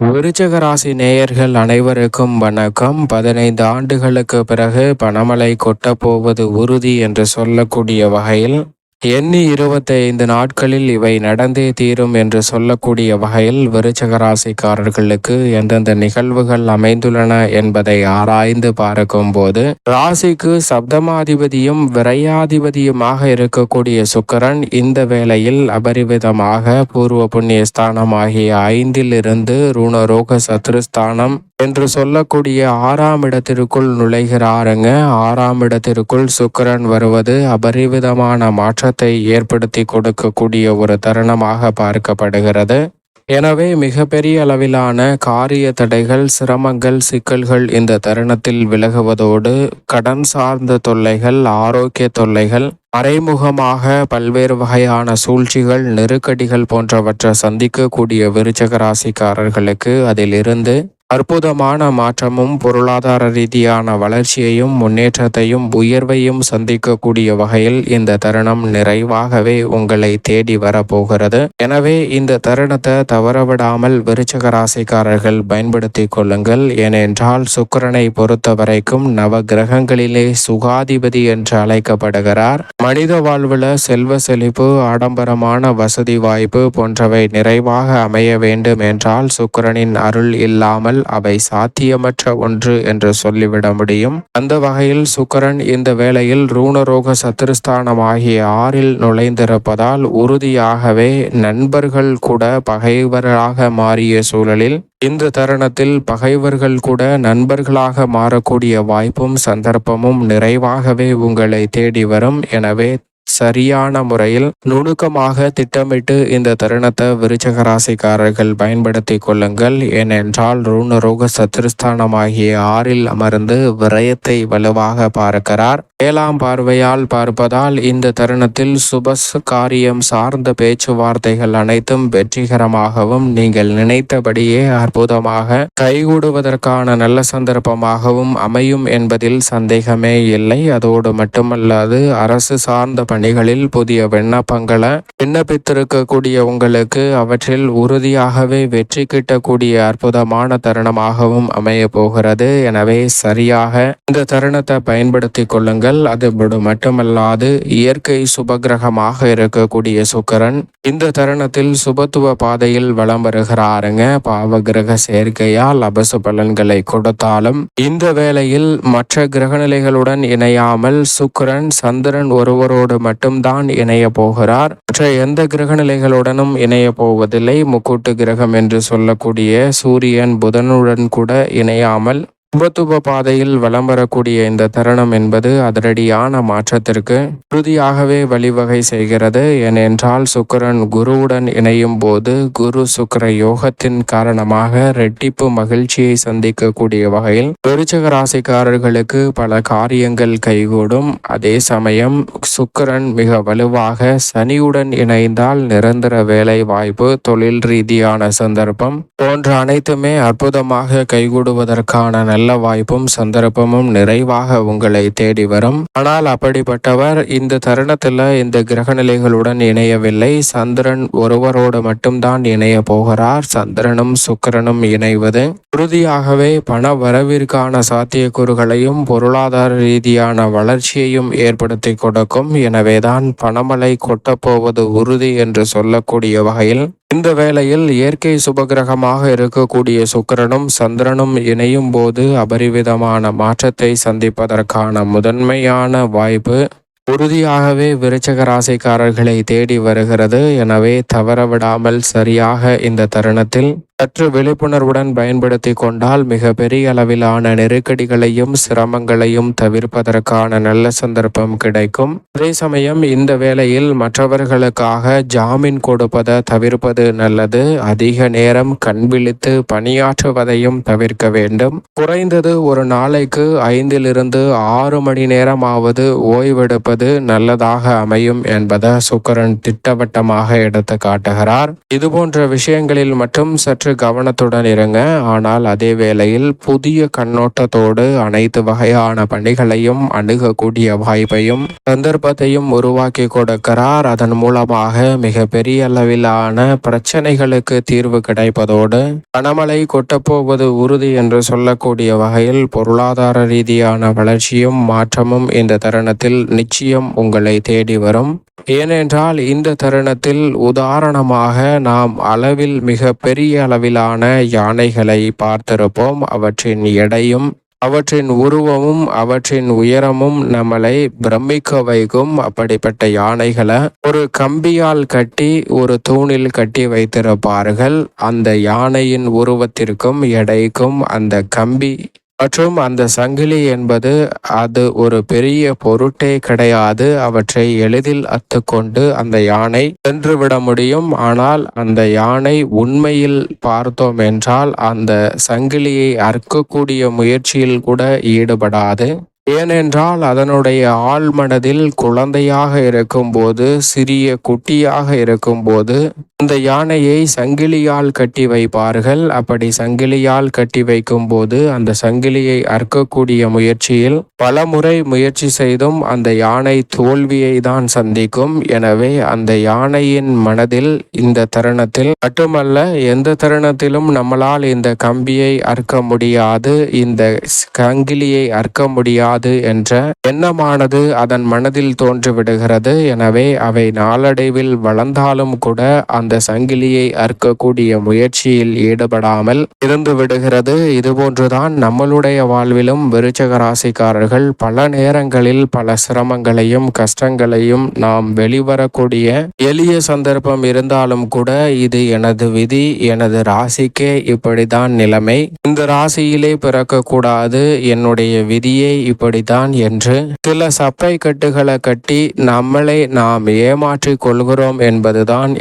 விருச்சக ராசி நேயர்கள் அனைவருக்கும் வணக்கம். பதினைந்து ஆண்டுகளுக்கு பிறகு பணமலை கொட்டப்போவது உறுதி என்று சொல்லக்கூடிய வகையில் எண்ணி இருபத்தைந்து நாட்களில் இவை நடந்தே தீரும் என்று சொல்லக்கூடிய வகையில் விருச்சக ராசிக்காரர்களுக்கு எந்தெந்த நிகழ்வுகள் அமைந்துள்ளன என்பதை ஆராய்ந்து பார்க்கும் போது ராசிக்கு சப்தமாதிபதியும் விரையாதிபதியுமாக இருக்கக்கூடிய சுக்கரன் இந்த வேளையில் அபரிவிதமாக பூர்வ புண்ணிய ஸ்தானம் ஆகிய ஐந்தில் இருந்து ருணரோக சத்ருஸ்தானம் என்று சொல்லக்கூடிய ஆறாம் இடத்திற்குள் நுழைகிறாருங்க. ஆறாம் இடத்திற்குள் சுக்கரன் வருவது அபரிவிதமான மாற்றத்தை ஏற்படுத்தி கொடுக்கக்கூடிய ஒரு தருணமாக பார்க்கப்படுகிறது. எனவே மிகப்பெரிய அளவிலான காரிய தடைகள் சிரமங்கள் சிக்கல்கள் இந்த தருணத்தில் விலகுவதோடு கடன் சார்ந்த தொல்லைகள் ஆரோக்கிய தொல்லைகள் மறைமுகமாக பல்வேறு வகையான சூழ்ச்சிகள் நெருக்கடிகள் போன்றவற்றை சந்திக்கக்கூடிய விருச்சக ராசிக்காரர்களுக்கு அதிலிருந்து அற்புதமான மாற்றமும் பொருளாதார ரீதியான வளர்ச்சியையும் முன்னேற்றத்தையும் உயர்வையும் சந்திக்கக்கூடிய வகையில் இந்த தருணம் நிறைவாகவே உங்களை தேடி வரப்போகிறது. எனவே இந்த தருணத்தை தவறவிடாமல் விருச்சக ராசிக்காரர்கள் பயன்படுத்தி கொள்ளுங்கள். ஏனென்றால் சுக்கிரனை பொறுத்த வரைக்கும் நவ கிரகங்களிலே சுகாதிபதி என்று அழைக்கப்படுகிறார். மனித வாழ்வுல செல்வ செழிப்பு ஆடம்பரமான வசதி வாய்ப்பு போன்றவை நிறைவாக அமைய வேண்டும் என்றால் சுக்கிரனின் அருள் இல்லாமல் அவை சாத்தியமற்ற ஒன்று என்று சொல்லிவிட முடியும். அந்த வகையில் சுக்கரன் இந்த வேளையில் ரூணரோக சத்துருஸ்தானம் ஆகிய ஆறில் நுழைந்திருப்பதால் உறுதியாகவே நண்பர்கள் கூட பகைவராக மாறிய சூழலில் இந்த தருணத்தில் பகைவர்கள் கூட நண்பர்களாக மாறக்கூடிய வாய்ப்பும் சந்தர்ப்பமும் நிறைவாகவே உங்களை தேடி வரும். எனவே சரியான முறையில் நுணுக்கமாக திட்டமிட்டு இந்த தருணத்தை விருச்சக ராசிக்காரர்கள் பயன்படுத்தி கொள்ளுங்கள். ஏனென்றால் ருணரோக சத்ருஸ்தானமாகிய ஆறில் அமர்ந்து விரயத்தை வலுவாக பார்க்கிறார். ஏழாம் பார்வையால் பார்ப்பதால் இந்த தருணத்தில் சுபஸ் காரியம் சார்ந்த பேச்சுவார்த்தைகள் அனைத்தும் வெற்றிகரமாகவும் நீங்கள் நினைத்தபடியே அற்புதமாக கைகூடுவதற்கான நல்ல சந்தர்ப்பமாகவும் அமையும் என்பதில் சந்தேகமே இல்லை. அதோடு மட்டுமல்லாது அரசு சார்ந்த பணி பணிகளில் புதிய விண்ணப்பங்களை விண்ணப்பித்திருக்கக்கூடிய உங்களுக்கு அவற்றில் உறுதியாகவே வெற்றி கிட்டக்கூடிய அற்புதமான தருணமாகவும் அமைய போகிறது. எனவே சரியாக இந்த தருணத்தை பயன்படுத்தி கொள்ளுங்கள். அது மட்டுமல்லாது இயற்கை சுபகிரகமாக இருக்கக்கூடிய சுக்கரன் இந்த தருணத்தில் சுபத்துவ பாதையில் வலம் வருகிறாருங்க. பாவ கிரக சேர்க்கையால் அபசு பலன்களை கொடுத்தாலும் இந்த வேளையில் மற்ற கிரகநிலைகளுடன் இணையாமல் சுக்கரன் சந்திரன் ஒருவரோடு மட்டும்தான் இணைய போகிறார். மற்ற எந்த கிரக நிலைகளுடனும் இணைய போவதில்லை. முக்கூட்டு கிரகம் என்று சொல்லக்கூடிய சூரியன் புதனுடன் கூட இணையாமல் சுபத்துவ பாதையில் வலம் வரக்கூடிய இந்த தருணம் என்பது அதிரடியான மாற்றத்திற்கு உறுதியாகவே வழிவகை செய்கிறது. ஏனென்றால் சுக்கரன் குருவுடன் இணையும் போது குரு சுக்கர யோகத்தின் காரணமாக ரெட்டிப்பு மகிழ்ச்சியை சந்திக்கக்கூடிய வகையில் விருச்சக ராசிக்காரர்களுக்கு பல காரியங்கள் கைகூடும். அதே சமயம் சுக்கரன் மிக வலுவாக சனியுடன் இணைந்தால் நிரந்தர வேலை வாய்ப்பு தொழில் ரீதியான சந்தர்ப்பம் போன்ற அனைத்துமே அற்புதமாக கைகூடுவதற்கான நல்ல நல்ல வாய்ப்பும் சந்தர்ப்பமும் நிறைவாக உங்களை தேடி வரும். ஆனால் அப்படிப்பட்டவர் இந்த தருணத்தில் இந்த கிரகநிலைகளுடன் இணையவில்லை. சந்திரன் ஒருவரோடு மட்டும்தான் இணைய போகிறார். சந்திரனும் சுக்கரனும் இணைவது உறுதியாகவே பண வரவிற்கான சாத்தியக்கூறுகளையும் பொருளாதார ரீதியான வளர்ச்சியையும் ஏற்படுத்தி கொடுக்கும். எனவேதான் பணமழை கொட்டப்போவது உறுதி என்று சொல்லக்கூடிய வகையில் இந்த வேளையில் இயற்கை சுபகிரகமாக இருக்கக்கூடிய சுக்கரனும் சந்திரனும் இணையும் போது அபரிவிதமான மாற்றத்தை சந்திப்பதற்கான முதன்மையான வாய்ப்பு உறுதியாகவே விருச்சக ராசிக்காரர்களை தேடி வருகிறது. எனவே தவறவிடாமல் சரியாக இந்த தருணத்தில் சற்று விழிப்புணர்வுடன் பயன்படுத்தி கொண்டால் மிக பெரிய அளவிலான நெருக்கடிகளையும் சிரமங்களையும் தவிர்ப்பதற்கான நல்ல சந்தர்ப்பம் கிடைக்கும். அதே சமயம் இந்த வேளையில் மற்றவர்களுக்காக ஜாமீன் கொடுப்பதை தவிர்ப்பது நல்லது. அதிக நேரம் கண்விழித்து பணியாற்றுவதையும் தவிர்க்க வேண்டும். குறைந்தது ஒரு நாளைக்கு ஐந்திலிருந்து ஆறு மணி நேரமாவது ஓய்வெடுப்பது கடைபிடிப்பது நல்லதாக அமையும் என்பதை சுக்கரன் திட்டவட்டமாக எடுத்து காட்டுகிறார். இது போன்ற விஷயங்களில் மட்டும் சற்று கவனத்துடன் இருங்க. ஆனால் அதே வேளையில் புதிய கண்ணோட்டத்தோடு அனைத்து வகையான பணிகளையும் அணுகக்கூடிய வாய்ப்பையும் சந்தர்ப்பத்தையும் உருவாக்கி கொடுக்கிறார். அதன் மூலமாக மிக பெரிய அளவிலான பிரச்சனைகளுக்கு தீர்வு கிடைப்பதோடு பணமழை கொட்டப்போவது உறுதி என்று சொல்லக்கூடிய வகையில் பொருளாதார ரீதியான வளர்ச்சியும் மாற்றமும் இந்த தருணத்தில் நிச்சயம் உங்களை தேடி வரும். ஏனென்றால் இந்த தருணத்தில் உதாரணமாக நாம் அளவில் மிக பெரிய அளவிலான யானைகளை பார்த்திருப்போம். அவற்றின் எடையும் அவற்றின் உருவமும் அவற்றின் உயரமும் நம்மளை பிரமிக்க வைக்கும் அப்படிப்பட்ட யானைகளை ஒரு கம்பியால் கட்டி ஒரு தூணில் கட்டி வைத்திருப்பார்கள். அந்த யானையின் உருவத்திற்கும் எடைக்கும் அந்த கம்பி மற்றும் அந்த சங்கிலி என்பது அது ஒரு பெரிய பொருட்டே கிடையாது. அவற்றை எளிதில் அத்துக்கொண்டு அந்த யானை சென்றுவிட முடியும். ஆனால் அந்த யானை உண்மையில் பார்த்தோம் என்றால் அந்த சங்கிலியை அறுக்கக்கூடிய முயற்சியில் கூட ஈடுபடாது. ஏனென்றால் அதனுடைய ஆழ்மனதில் குழந்தையாக இருக்கும்போது சிறிய குட்டியாக இருக்கும்போது அந்த யானையை சங்கிலியால் கட்டி வைப்பார்கள். அப்படி சங்கிலியால் கட்டி வைக்கும் போது அந்த சங்கிலியை அறுக்கக்கூடிய முயற்சியில் பல முறை முயற்சி செய்தும் அந்த யானை தோல்வியை தான் சந்திக்கும். எனவே அந்த யானையின் மனதில் இந்த தருணத்தில் மட்டுமல்ல எந்த தருணத்திலும் நம்மளால் இந்த கம்பியை அறுக்க முடியாது இந்த சங்கிலியை அறுக்க முடியாது என்ற எண்ணமானது அதன் மனதில் தோன்றிவிடுகிறது. எனவே அவை நாளடைவில் வளர்ந்தாலும் கூட அந்த சங்கிலியை அறுக்கக்கூடிய முயற்சியில் ஈடுபடாமல் இருந்து விடுகிறது. இதுபோன்றுதான் நம்மளுடைய வாழ்விலும் விருச்சக ராசிக்காரர்கள் பல நேரங்களில் பல சிரமங்களையும் கஷ்டங்களையும் நாம் வெளிவரக்கூடிய எளிய சந்தர்ப்பம் இருந்தாலும் கூட இது எனது விதி எனது ராசிக்கே இப்படிதான் நிலைமை. இந்த ராசியிலே பிறக்கக்கூடாது என்னுடைய விதியே இப்படித்தான் என்று சில சப்பை கட்டுகளை கட்டி நம்மளை நாம் ஏமாற்றிக் கொள்கிறோம் என்பதுதான்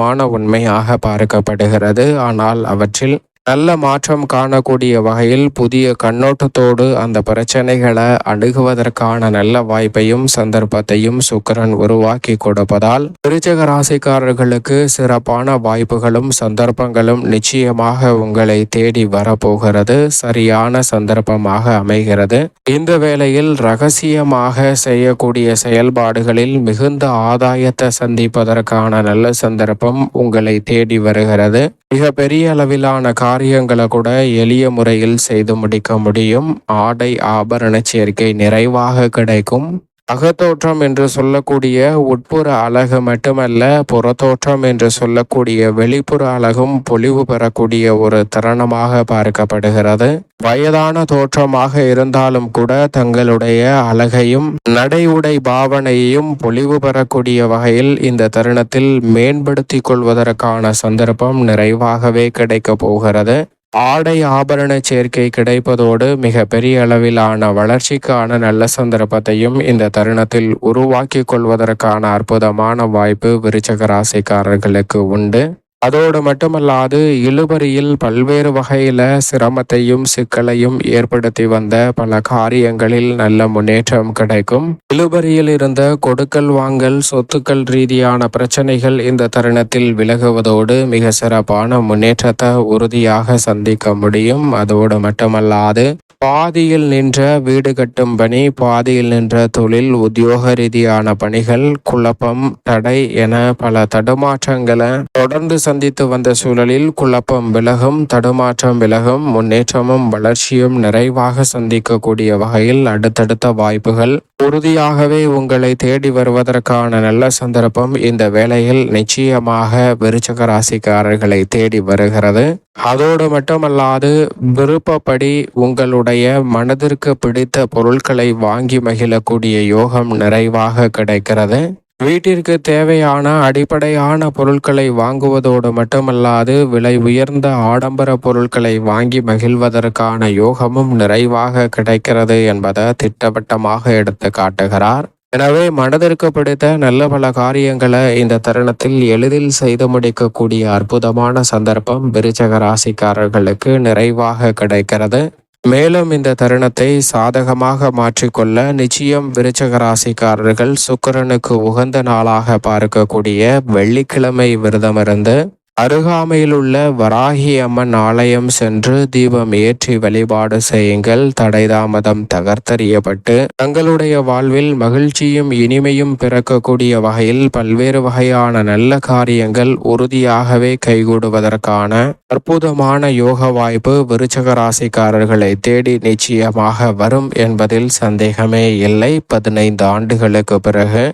யதார்த்தமான உண்மையாக பார்க்கப்படுகிறது. ஆனால் அவற்றில் நல்ல மாற்றம் காணக்கூடிய வகையில் புதிய கண்ணோட்டத்தோடு அந்த பிரச்சனைகளை அணுகுவதற்கான நல்ல வாய்ப்பையும் சந்தர்ப்பத்தையும் சுக்கரன் உருவாக்கி கொடுப்பதால் விருச்சக ராசிக்காரர்களுக்கு சிறப்பான வாய்ப்புகளும் சந்தர்ப்பங்களும் நிச்சயமாக உங்களை தேடி வரப்போகிறது. சரியான சந்தர்ப்பமாக அமைகிறது. இந்த வேளையில் ரகசியமாக செய்யக்கூடிய செயல்பாடுகளில் மிகுந்த ஆதாயத்தை சந்திப்பதற்கான நல்ல சந்தர்ப்பம் உங்களை தேடி வருகிறது. மிக பெரிய அளவிலான காரியங்களை கூட எளிய முறையில் செய்து முடிக்க முடியும். ஆடை ஆபரண சேர்க்கை நிறைவாக கிடைக்கும். அகத்தோற்றம் என்று சொல்லக்கூடிய உட்புற அழகு மட்டுமல்ல புறத்தோற்றம் என்று சொல்லக்கூடிய வெளிப்புற அழகும் பொலிவு பெறக்கூடிய ஒரு தருணமாக பார்க்கப்படுகிறது. வயதான தோற்றமாக இருந்தாலும் கூட தங்களுடைய அழகையும் நடை உடை பாவனையையும் பொலிவு பெறக்கூடிய வகையில் இந்த தருணத்தில் மேம்படுத்திக் கொள்வதற்கான சந்தர்ப்பம் நிறைவாகவே கிடைக்கப் போகிறது. ஆடை ஆபரண சேர்க்கை கிடைப்பதோடு மிக பெரிய அளவிலான வளர்ச்சிக்கான நல்ல சந்தர்ப்பத்தையும் இந்த தருணத்தில் உருவாக்கி கொள்வதற்கான அற்புதமான வாய்ப்பு விருச்சக ராசிக்காரர்களுக்கு உண்டு. அதோடு மட்டுமல்லாது இழுபறியில் பல்வேறு வகையில் சிரமத்தையும் சிக்கலையும் ஏற்படுத்தி வந்த பல காரியங்களில் நல்ல முன்னேற்றம் கிடைக்கும். இழுபறியில் இருந்த கொடுக்கல் வாங்கல் சொத்துக்கள் ரீதியான பிரச்சனைகள் இந்த தருணத்தில் விலகுவதோடு மிக சிறப்பான முன்னேற்றத்தை உறுதியாக சந்திக்க முடியும். அதோடு மட்டுமல்லாது பாதியில் நின்ற வீடு கட்டும் பணி பாதியில் நின்ற தொழில் உத்தியோக ரீதியான பணிகள் குழப்பம் தடை என பல தடுமாற்றங்களை தொடர்ந்து சந்தித்து வந்த சூழலில் குழப்பம் விலகும் தடுமாற்றம் விலகும் முன்னேற்றமும் வளர்ச்சியும் நிறைவாக சந்திக்கக்கூடிய வகையில் அடுத்தடுத்த வாய்ப்புகள் உறுதியாகவே உங்களை தேடி வருவதற்கான நல்ல சந்தர்ப்பம் இந்த வேளையில் நிச்சயமாக விருச்சக ராசிக்காரர்களை தேடி வருகிறது. அதோடு மட்டுமல்லாது விருப்பப்படி உங்களுடைய மனதிற்கு பிடித்த பொருட்களை வாங்கி மகிழக்கூடிய யோகம் நிறைவாக கிடைக்கிறது. வீட்டிற்கு தேவையான அடிப்படையான பொருட்களை வாங்குவதோடு மட்டுமல்லாது விலை உயர்ந்த ஆடம்பர பொருட்களை வாங்கி மகிழ்வதற்கான யோகமும் நிறைவாக கிடைக்கிறது என்பதை திட்டவட்டமாக எடுத்து காட்டுகிறார். எனவே மனதிற்கு பிடித்த நல்ல பல காரியங்களை இந்த தருணத்தில் எளிதில் செய்து முடிக்கக்கூடிய அற்புதமான சந்தர்ப்பம் விருச்சக ராசிக்காரர்களுக்கு நிறைவாக கிடைக்கிறது. மேலும் இந்த தருணத்தை சாதகமாக மாற்றிக்கொள்ள நிச்சயம் விருச்சகராசிக்காரர்கள் ராசிக்காரர்கள் சுக்கிரனுக்கு உகந்த நாளாக பார்க்கக்கூடிய வெள்ளிக்கிழமை விரதமிருந்து அருகாமையில் உள்ள வராகி அம்மன் ஆலயம் சென்று தீபம் ஏற்றி வழிபாடு செய்யுங்கள். தடைதாமதம் தகர்த்தறியப்பட்டு தங்களுடைய வாழ்வில் மகிழ்ச்சியும் இனிமையும் பிறக்கக்கூடிய வகையில் பல்வேறு வகையான நல்ல காரியங்கள் உறுதியாகவே கைகூடுவதற்கான அற்புதமான யோக வாய்ப்பு விருச்சக ராசிக்காரர்களை தேடி நிச்சயமாக வரும் என்பதில் சந்தேகமே இல்லை. பதினைந்து ஆண்டுகளுக்கு பிறகு